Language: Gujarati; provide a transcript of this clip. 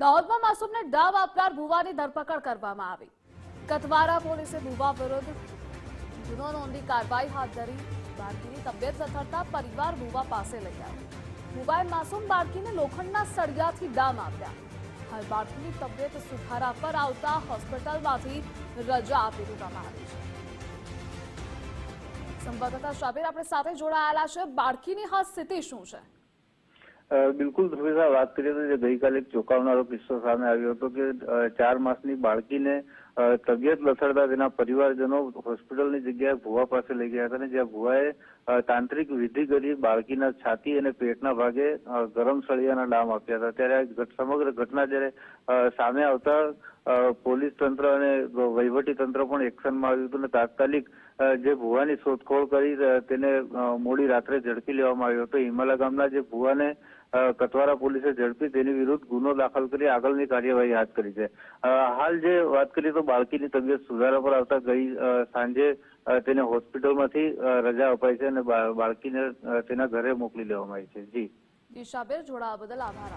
દાહોદમાં માસૂમને ડાવ આપનાર ભુવાની ધરપકડ કરવામાં આવી. કતવારા પોલીસે ભુવા વિરુદ્ધ ગુનો નોંધી કાર્યવાહી હાથ ધરી. બાળકીની તબિયત લથડતા પરિવાર ભુવા પાસે લઈ આવ્યો. ભુવાએ માસૂમ બાળકીને લોખંડના સળિયાથી ડામ આપ્યા. હાલ બાળકીની તબિયત સુધારા પર આવતા હોસ્પિટલમાંથી રજા આપી દેવામાં આવી છે. સંવાદદાતા શાબીર આપણે સાથે જોડાયેલા છે. બાળકીની હાલ સ્થિતિ શું છે? અ, ધ્રુવી સાહેબ વાત કરીએ તો ગઈકાલે ચોંકાવનારો કિસ્સો સામે આવ્યો હતો કે ચાર માસની બાળકીને તબિયત લથડતા તેના પરિવારજનો હોસ્પિટલની જગ્યાએ ભુવા પાસે લઈ ગયા હતા અને જ્યાં ભુવાએ તાંત્રિક વિધિ કરી બાળકીના છાતી અને પેટના ભાગે ગરમ સળિયાના ડામ આપ્યા હતા. ત્યારે આ સમગ્ર ઘટના જ્યારે સામે આવતા પોલીસ તંત્ર અને વહીવટી તંત્ર પણ એક્શનમાં આવ્યું હતું અને તાત્કાલિક જે ભુવાની શોધખોળ કરી તેને મોડી રાત્રે ઝડપી લેવામાં આવ્યો હતો. હિમાલય ગામના જે ભુવાને કતવારા પોલીસે ઝડપી તેની વિરુદ્ધ ગુનો દાખલ કરી આગળની કાર્યવાહી હાથ કરી છે. હાલ જે વાત કરીએ તો બાળકીની તબિયત સુધારા પર આવતા ગઈ સાંજે તેને હોસ્પિટલમાંથી રજા અપાઈ છે અને બાળકીને તેના ઘરે મોકલી લેવામાં આવી છે. જી. જી જોડાવા બદલ આભાર